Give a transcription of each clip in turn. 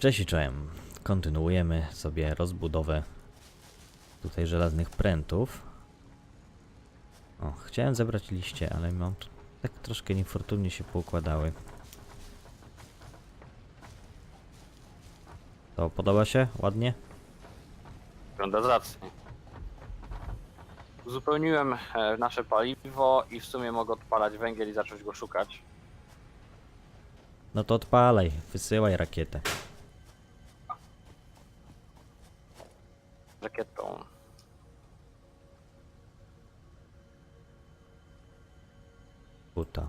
Cześć i czołem. Kontynuujemy sobie rozbudowę tutaj żelaznych prętów. O, chciałem zebrać liście, ale mam tu tak troszkę niefortunnie się poukładały. To podoba się? Ładnie? Wygląda zacnie. Uzupełniłem e, nasze paliwo i w sumie mogę odpalać węgiel i zacząć go szukać. No to odpalaj, wysyłaj rakietę. Rakietą. Buta.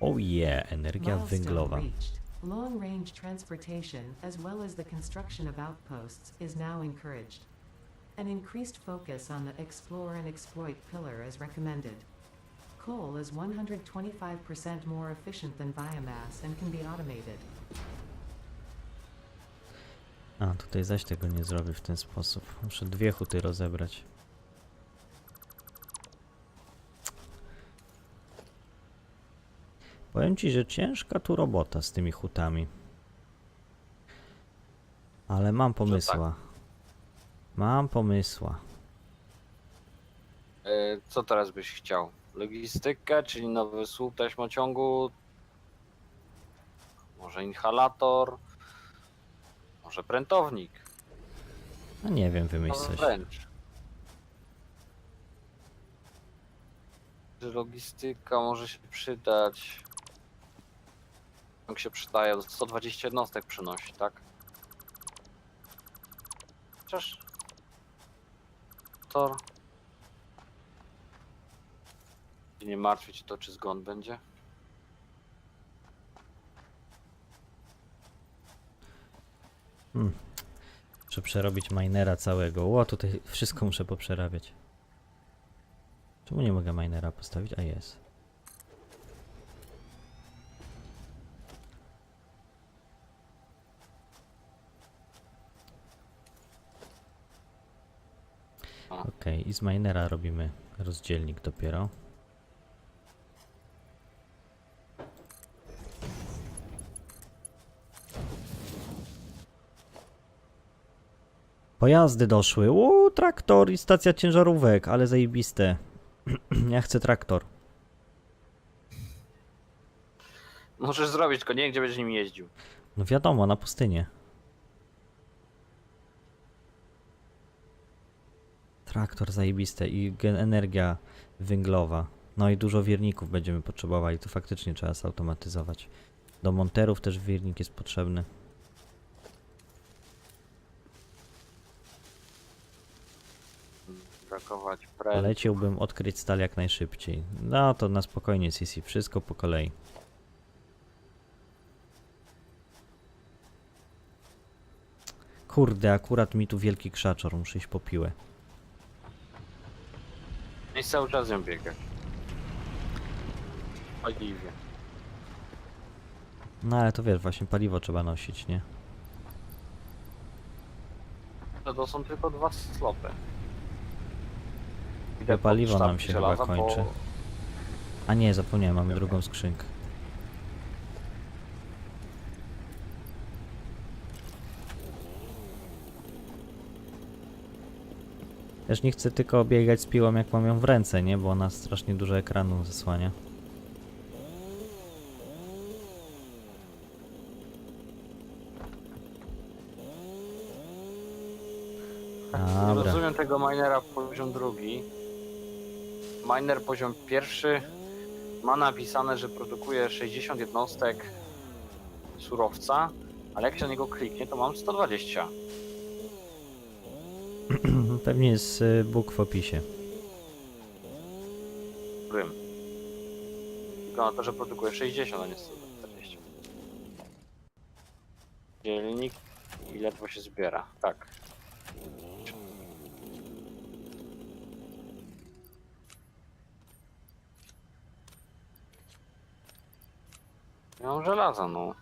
Oh yeah, energia Milestone węglowa. reached. Long-range transportation, as well as the construction of outposts, is now encouraged. An increased focus on the explore and exploit pillar is recommended. Coal is 125% more efficient than biomass and can be automated. A, tutaj zaś tego nie zrobię w ten sposób. Muszę dwie huty rozebrać. Powiem ci, że ciężka tu robota z tymi hutami. Ale mam pomysła. Mam pomysła. E, Co teraz byś chciał? Logistykę, czyli nowy słup taśmociągu? Może inhalator? Może prętownik? No nie wiem, wymyśl No coś. wręcz. Logistyka może się przydać. Jak się przydaje, 120 jednostek przynosi, tak? Chociaż... Tor... Nie martwić to, czy zgon będzie. Hmm. Muszę przerobić minera całego. Ło, tutaj wszystko muszę poprzerabiać. Czemu nie mogę minera postawić? A jest. Okej, i z minera robimy rozdzielnik dopiero. Pojazdy doszły. Uuu, traktor i stacja ciężarówek, ale zajebiste. ja chcę traktor. Możesz zrobić, tylko nie wiem, gdzie będziesz nim jeździł. No wiadomo, na pustynię. Traktor zajebiste i gen- energia węglowa. No i dużo wierników będziemy potrzebowali, to faktycznie trzeba zautomatyzować. Do monterów też wiernik jest potrzebny. Brakować pręt. Leciłbym odkryć stal jak najszybciej. No to na spokojnie, Sisi, wszystko po kolei. Kurde, akurat mi tu wielki krzaczor, muszę iść po piłę. I cały czas ją biegać. Paliwie. No ale to wiesz, właśnie paliwo trzeba nosić, nie? To, to są tylko dwa slopy. Chyba paliwo nam się chyba żelaza, kończy. Bo... A nie, zapomniałem, mamy drugą skrzynkę. Też nie chcę tylko biegać z piłą jak mam ją w ręce, nie? Bo ona strasznie dużo ekranu zasłania. Nie Dobra. rozumiem tego minera poziom drugi. Miner poziom pierwszy ma napisane, że produkuje 60 jednostek surowca, ale jak się na niego kliknie, to mam 120. Pewnie jest y, Bóg w opisie. Rym. Tylko na to, że produkuje 60, a nie 140. Dzielnik i ledwo się zbiera. Tak. Mam żelaza, no.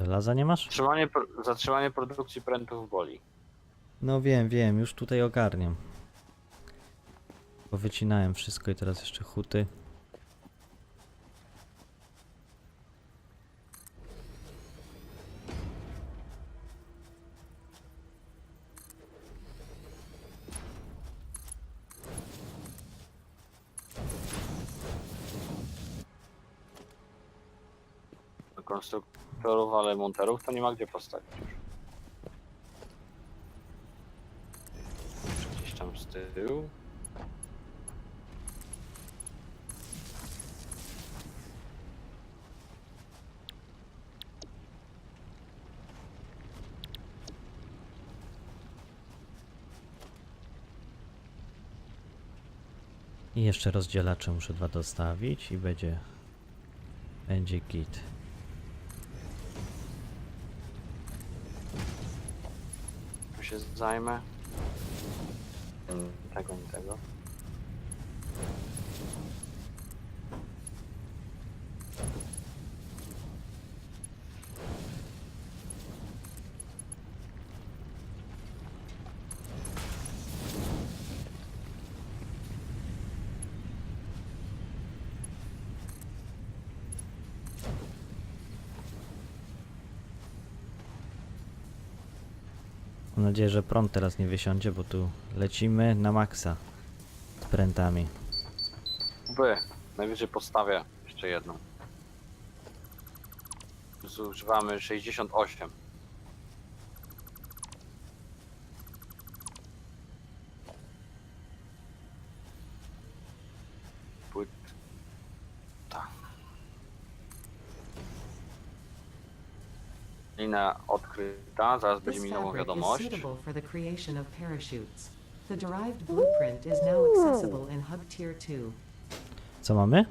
Żelaza nie masz? Zatrzymanie, zatrzymanie produkcji prętów boli. No wiem, wiem, już tutaj ogarniam. Powycinałem wszystko i teraz jeszcze huty. Konstruktorów, ale monterów to nie ma gdzie postawić już. Gdzieś tam z tyłu. I jeszcze rozdzielacze muszę dwa dostawić i będzie... Będzie git. Tu się zajmę. Tego, nie tego. Mam nadzieję, że prąd teraz nie wysiądzie, bo tu lecimy na maksa z prętami. By. Najwyżej postawię jeszcze jedną. Zużywamy 68. Płyt. Tak. Lina odkryta, zaraz This będzie mi nową fabric is wiadomość. suitable for the creation of parachutes. The derived blueprint is now accessible in Hub Tier 2. Co mamy?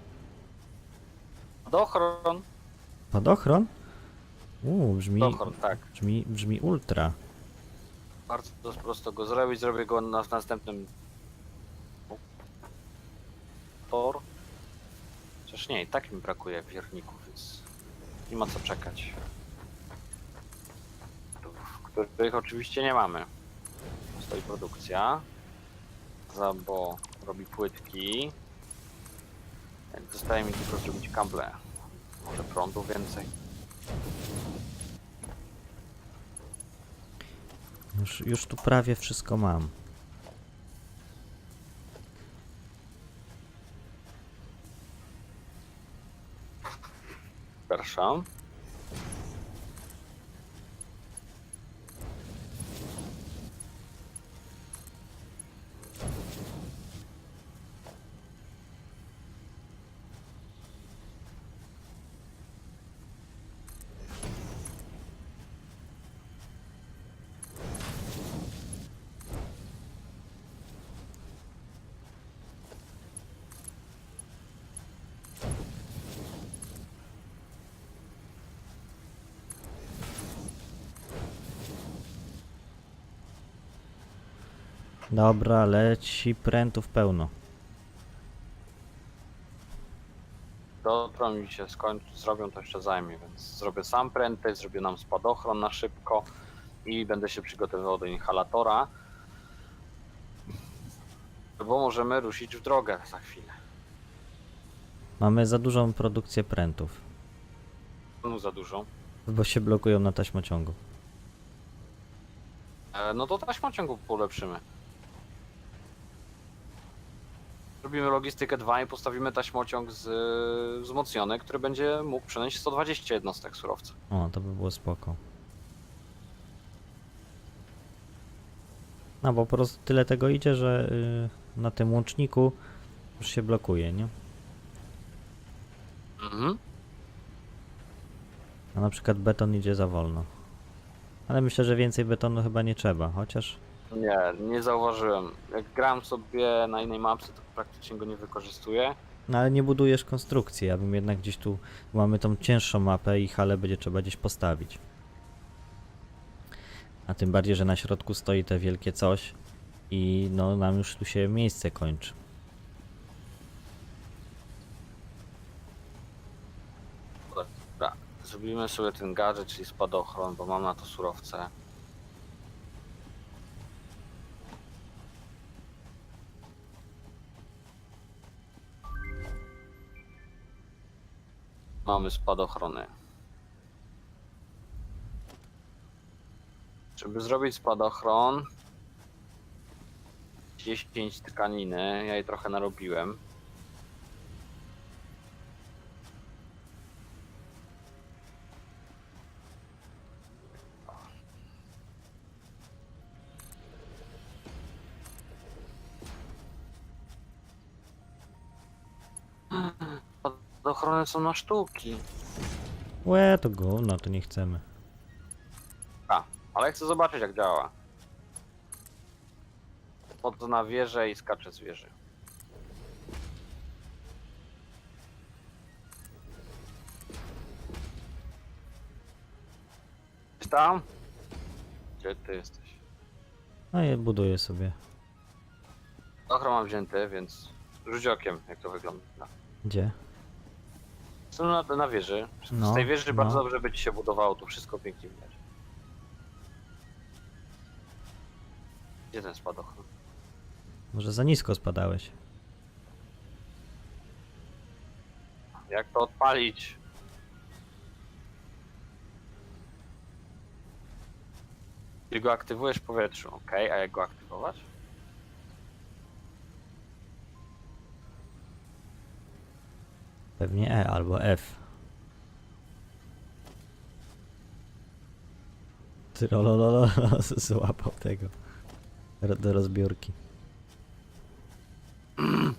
Dochron. Podochron? Uuu, brzmi, Dochron, tak. brzmi, brzmi ultra. Bardzo prosto go zrobić, zrobię go na w następnym tor. Chociaż nie, i tak mi brakuje wierników, więc nie ma co czekać. Których oczywiście nie mamy. Stoi produkcja. Zabo robi płytki. Zostaje mi tylko zrobić kable. Może prądu więcej. Już, już tu prawie wszystko mam. Przepraszam. Dobra, leci prętów pełno. Jutro mi się skończy, zrobią to jeszcze zajmie, więc zrobię sam prędkość, zrobię nam spadochron na szybko i będę się przygotowywał do inhalatora. Bo możemy ruszyć w drogę za chwilę. Mamy za dużą produkcję prętów, No za dużo. bo się blokują na taśmociągu. E, no to taśmociągu polepszymy. Robimy logistykę 2 i postawimy taśmociąg z, wzmocniony, który będzie mógł przenieść 120 jednostek surowca. O, to by było spoko. No bo po prostu tyle tego idzie, że y, na tym łączniku już się blokuje, nie? Mhm. A na przykład beton idzie za wolno. Ale myślę, że więcej betonu chyba nie trzeba, chociaż Nie, nie zauważyłem. Jak gram sobie na innej mapce, to praktycznie go nie wykorzystuję. No ale nie budujesz konstrukcji, ja bym jednak gdzieś tu mamy tą cięższą mapę i halę będzie trzeba gdzieś postawić. A tym bardziej, że na środku stoi te wielkie coś i no nam już tu się miejsce kończy. Dobra, zrobimy sobie ten gadżet, czyli spadochron, bo mam na to surowce. Mamy spadochrony. Żeby zrobić spadochron 10 tkaniny, ja jej trochę narobiłem. Spadochrony są na sztuki. Łe, to gówno, to nie chcemy. A, ale chcę zobaczyć jak działa. Chodzę na wieżę i skaczę z wieży. Jesteś tam? Gdzie ty jesteś? No i buduję sobie. Ochron mam wzięty, więc rzuć okiem jak to wygląda. Gdzie? Są na, na wieży. Z No, tej wieży no. bardzo dobrze by ci się budowało, tu wszystko pięknie widać. Gdzie ten spadochron? Może za nisko spadałeś. Jak to odpalić? Ty go aktywujesz w powietrzu, ok, a jak go aktywować? Pewnie E albo F. Trolololo, złapał tego. Do rozbiórki.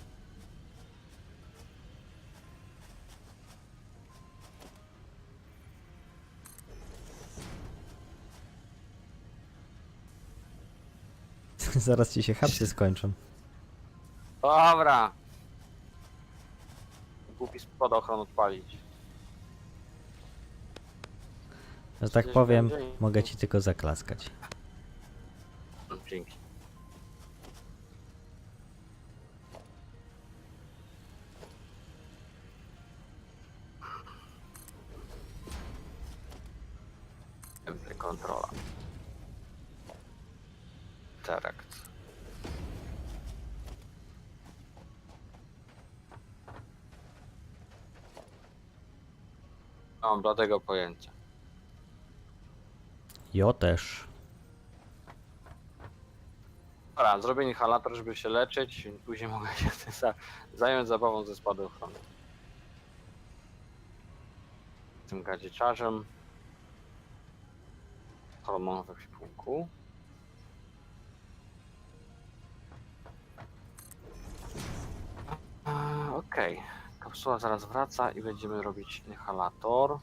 Zaraz ci się hapsy skończą. Dobra! Głupi spadochron odpalić. Że tak Coś powiem, będzie? mogę ci tylko zaklaskać. Dzięki. Mam dla tego pojęcia. Jo też. Dobra, zrobię inhalator, żeby się leczyć, później mogę się za zająć zabawą ze spadochronu. Tym gadzieczarzem. Hormon we ekwipunku. Eee, Okej, kapsuła zaraz wraca i będziemy robić inhalator.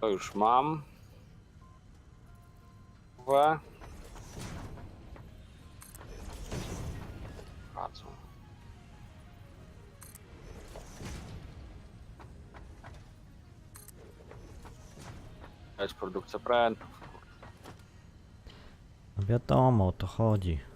To już mam. Bardzo. Jest produkcja prętów. No wiadomo, o to chodzi.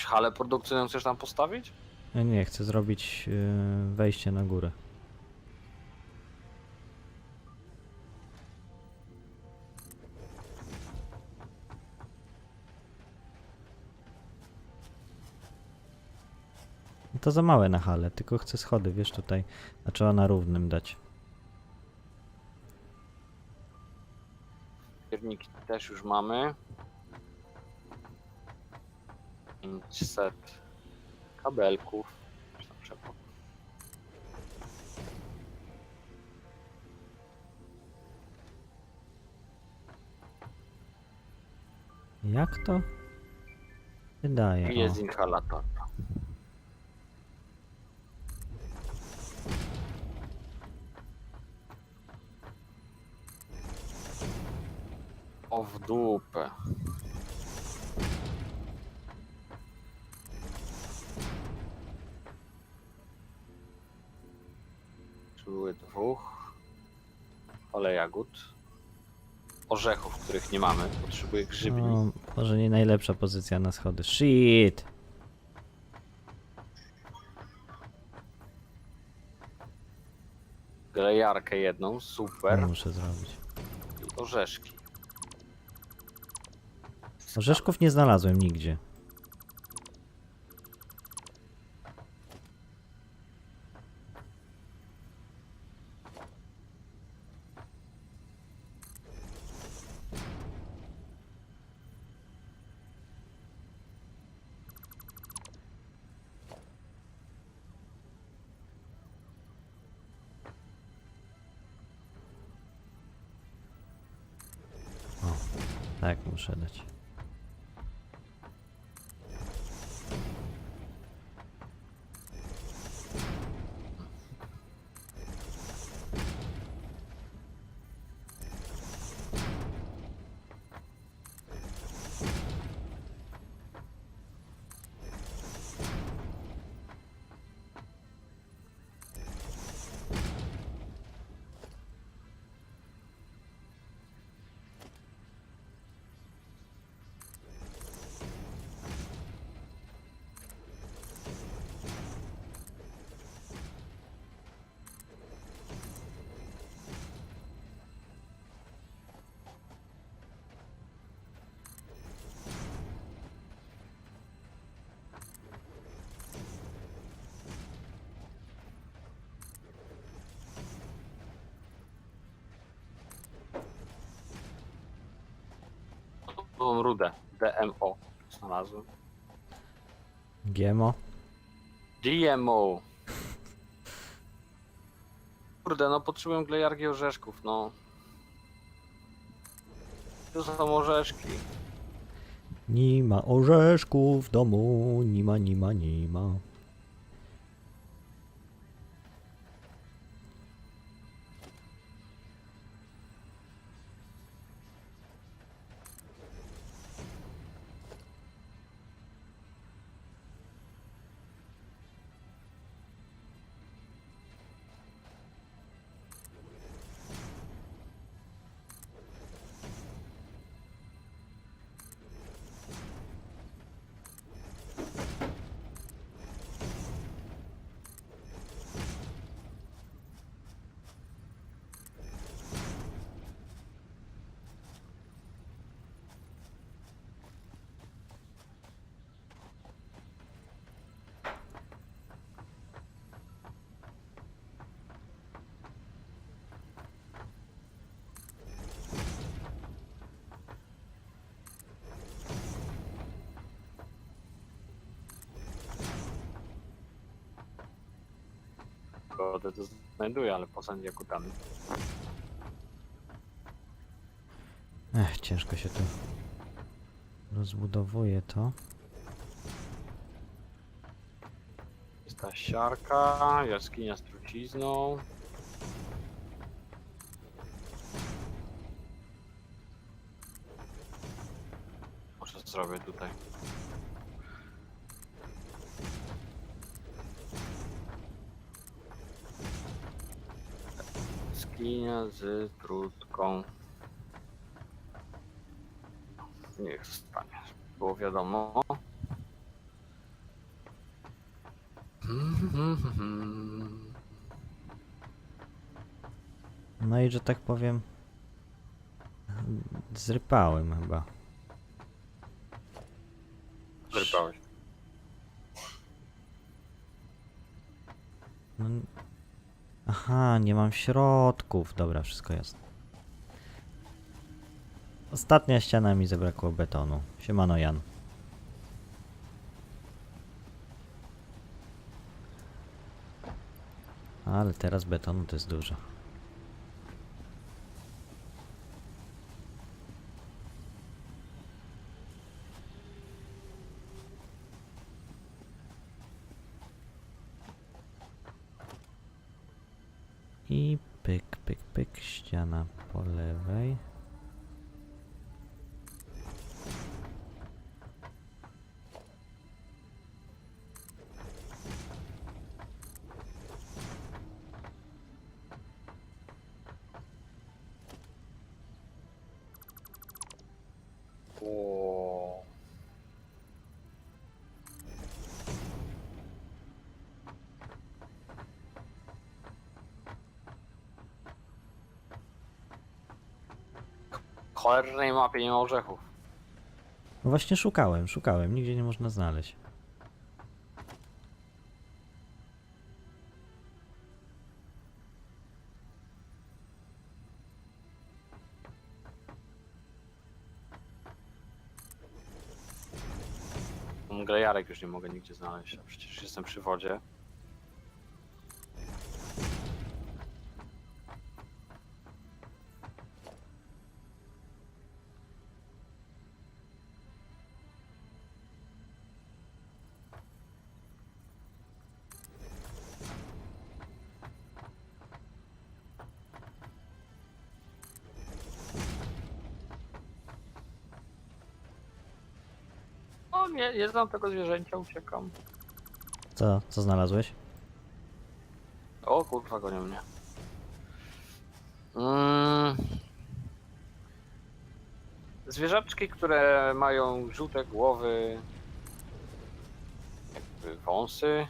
Jakąś halę produkcyjną chcesz tam postawić? Ja nie chcę zrobić yy, wejście na górę. No To za małe na halę, tylko chcę schody, wiesz, tutaj. A trzeba na równym dać. Pierniki też już mamy. 500 kabelków. Jak to? Wydaje. Jest O. inhalator. O w dupę. Ale jagód. Orzechów, których nie mamy. Potrzebuję grzybni. No, może nie najlepsza pozycja na schody. Shit! Glejarkę jedną, super. Muszę zrobić. I orzeszki. Orzeszków nie znalazłem nigdzie. Tak, muszę dać. Tą rudę. DMO. Znalazłem. GMO. DMO. Kurde, no potrzebuję glejarki orzeszków, no. To są orzeszki. Nie ma orzeszków w domu, nie ma, nie ma, nie ma. Kurde, to znajduję, ale poza jakutami. Ech, ciężko się tu rozbudowuje to. Jest ta siarka, jaskinia z trucizną. Może zrobię tutaj. Jaskinia z trutką. Niech zostanie. Było wiadomo. No i że tak powiem, zrypałem chyba. Zrypałeś. No, aha, nie mam środków. Dobra, wszystko jasne. Ostatnia ściana mi zabrakło betonu. Siemano Jan. Ale teraz betonu to jest dużo. I pyk, pyk, pyk, ściana po lewej. O. Cholernej mapie nie ma orzechów. No właśnie szukałem, szukałem, nigdzie nie można znaleźć. Glejarek już nie mogę nigdzie znaleźć, a przecież jestem przy wodzie. Nie, nie znam tego zwierzęcia, uciekam. Co, co znalazłeś? O kurwa, gonią mnie. Mm. Zwierzaczki, które mają żółte głowy, jakby wąsy.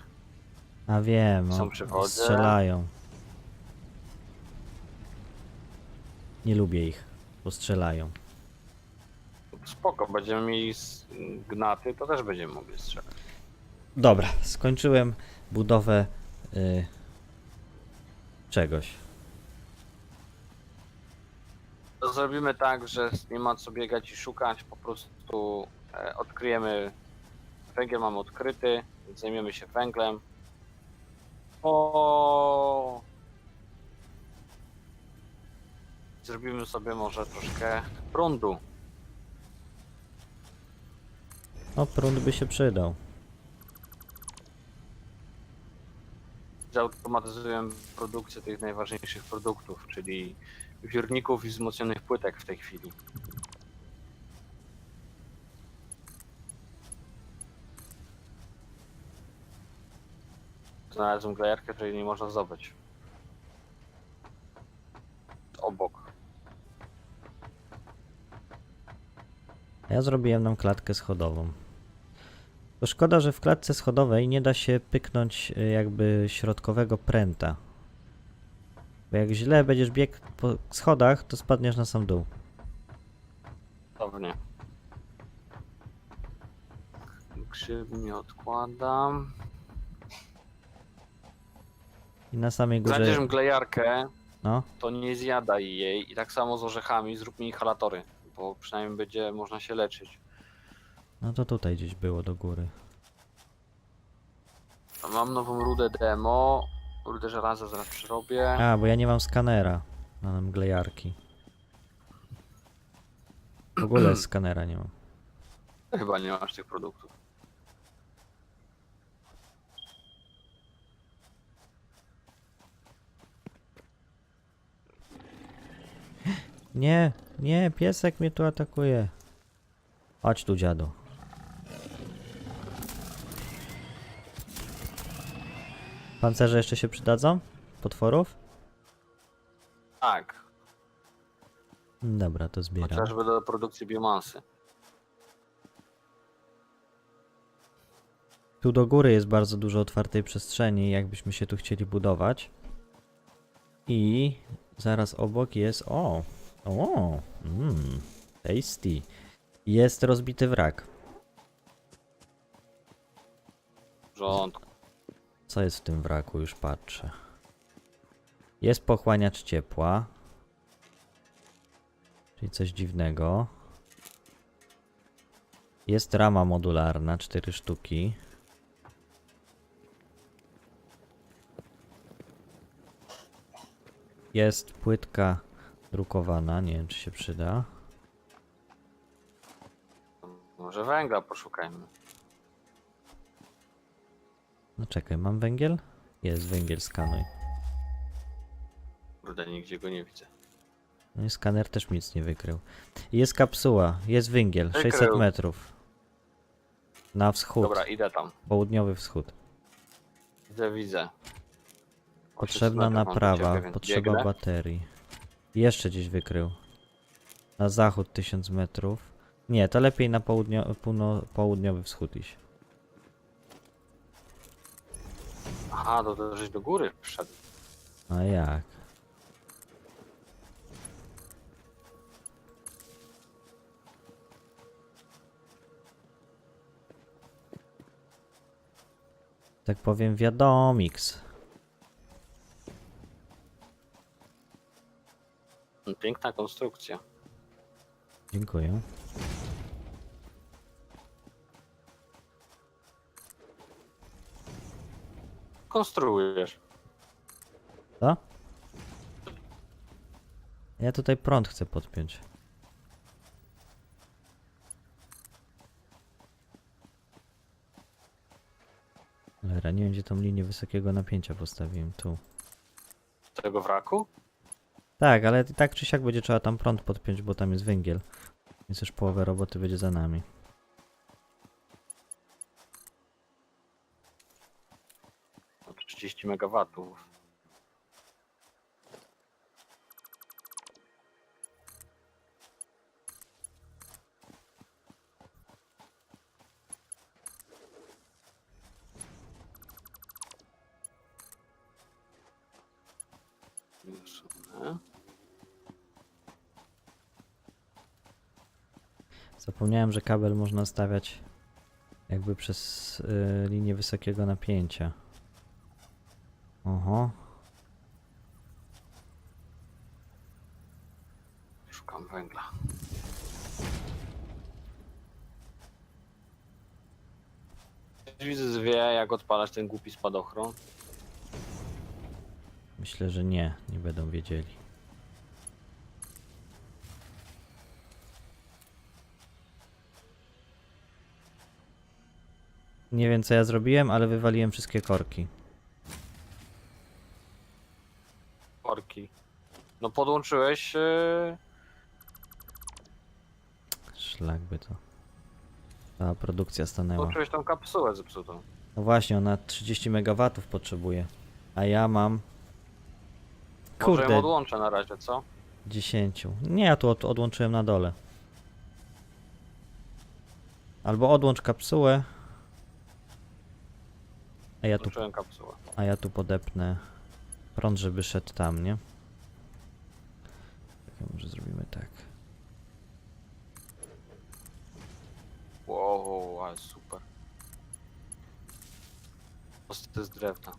A wiem, Są o, przy wodze. strzelają. Nie lubię ich, bo strzelają. Spoko, będziemy mieli s- gnaty, to też będziemy mogli strzelać. Dobra, skończyłem budowę y, czegoś. To zrobimy tak, że nie ma co biegać i szukać, po prostu e, odkryjemy. Węgiel mamy odkryty, więc zajmiemy się węglem. O. Zrobimy sobie może troszkę prądu. No, prąd by się przydał. Zautomatyzujemy produkcję tych najważniejszych produktów, czyli wiórników i wzmocnionych płytek w tej chwili. Znalazłem glejarkę, której nie można zdobyć. Obok. Ja zrobiłem nam klatkę schodową. To szkoda, że w klatce schodowej nie da się pyknąć y, jakby środkowego pręta. Bo jak źle będziesz biegł po schodach, to spadniesz na sam dół. Pewnie. Grzybnie odkładam. I na samej górze... Znajdziesz mglejarkę, No, to nie zjadaj jej i tak samo z orzechami zrób mi inhalatory, bo przynajmniej będzie można się leczyć. No to tutaj gdzieś było do góry. Mam nową rudę demo, rudę żelaza zaraz przerobię. A, bo ja nie mam skanera na mglejarki. W ogóle skanera nie mam. Chyba nie masz tych produktów. Nie, nie, piesek mnie tu atakuje. Chodź tu, dziadu. Pancerze jeszcze się przydadzą? Potworów? Tak, Dobra, to zbieram. chociażby do produkcji biomasy. Tu do góry jest bardzo dużo otwartej przestrzeni, jakbyśmy się tu chcieli budować. I zaraz obok jest. O! O! Mmm. Tasty. Jest rozbity wrak. W porządku. Co jest w tym wraku? Już patrzę. Jest pochłaniacz ciepła. Czyli coś dziwnego. Jest rama modularna, 4 sztuki. Jest płytka drukowana, nie wiem czy się przyda. Może węgla poszukajmy. No czekaj, mam węgiel? Jest węgiel, skanuj. Kurde, nigdzie go nie widzę. No i skaner też mi nic nie wykrył. Jest kapsuła, jest węgiel, Wykrył. 600 metrów. Na wschód, Dobra, idę tam. południowy wschód. Widzę, widzę. Potrzebna 800 metrów mam do naprawa, ciebie, więc potrzeba biegnę. baterii. Jeszcze gdzieś wykrył. Na zachód 1000 metrów. Nie, to lepiej na południo, półno, południowy wschód iść. Aha, to, to żeś do góry wszedł. A jak? Tak powiem, wiadomiks. Piękna konstrukcja. Dziękuję. Konstruujesz. Co? Ja tutaj prąd chcę podpiąć. Cholera, nie wiem gdzie tą linię wysokiego napięcia postawiłem, tu. Tego wraku? Tak, ale tak czy siak będzie trzeba tam prąd podpiąć, bo tam jest węgiel. Więc już połowę roboty będzie za nami. 30 MW. Zapomniałem, że kabel można stawiać jakby przez y, linię wysokiego napięcia. Oho. Szukam węgla. Widzę wie, jak odpalać ten głupi spadochron. Myślę, że nie, nie będą wiedzieli. Nie wiem co ja zrobiłem, ale wywaliłem wszystkie korki. Korki. No podłączyłeś. Yy... Szlak by to. Cała produkcja stanęła. Podłączyłeś tą kapsułę zepsutą. No właśnie, ona 30 MW potrzebuje. A ja mam. Może ją Kurde, odłączę na razie, co? 10. Nie, ja tu od, odłączyłem na dole. Albo odłącz kapsułę. A ja tu, kapsułę. a ja tu podepnę prąd, żeby szedł tam, nie? Tak, może zrobimy tak. Wow, ale super. Mosty z drewna.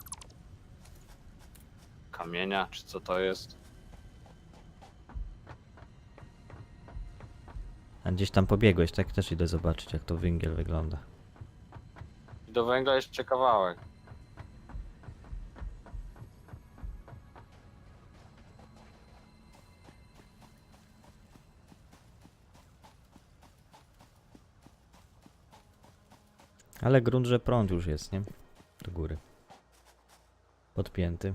Kamienia, czy co to jest? A gdzieś tam pobiegłeś, tak? Też idę zobaczyć, jak to węgiel wygląda. I do węgla jeszcze kawałek. Ale grunt, że prąd już jest, nie? Do góry. Podpięty.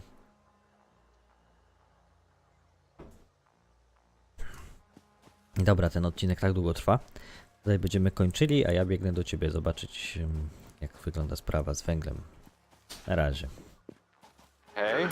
Dobra, ten odcinek tak długo trwa. Tutaj będziemy kończyli, a ja biegnę do ciebie zobaczyć, jak wygląda sprawa z węglem. Na razie. Hej.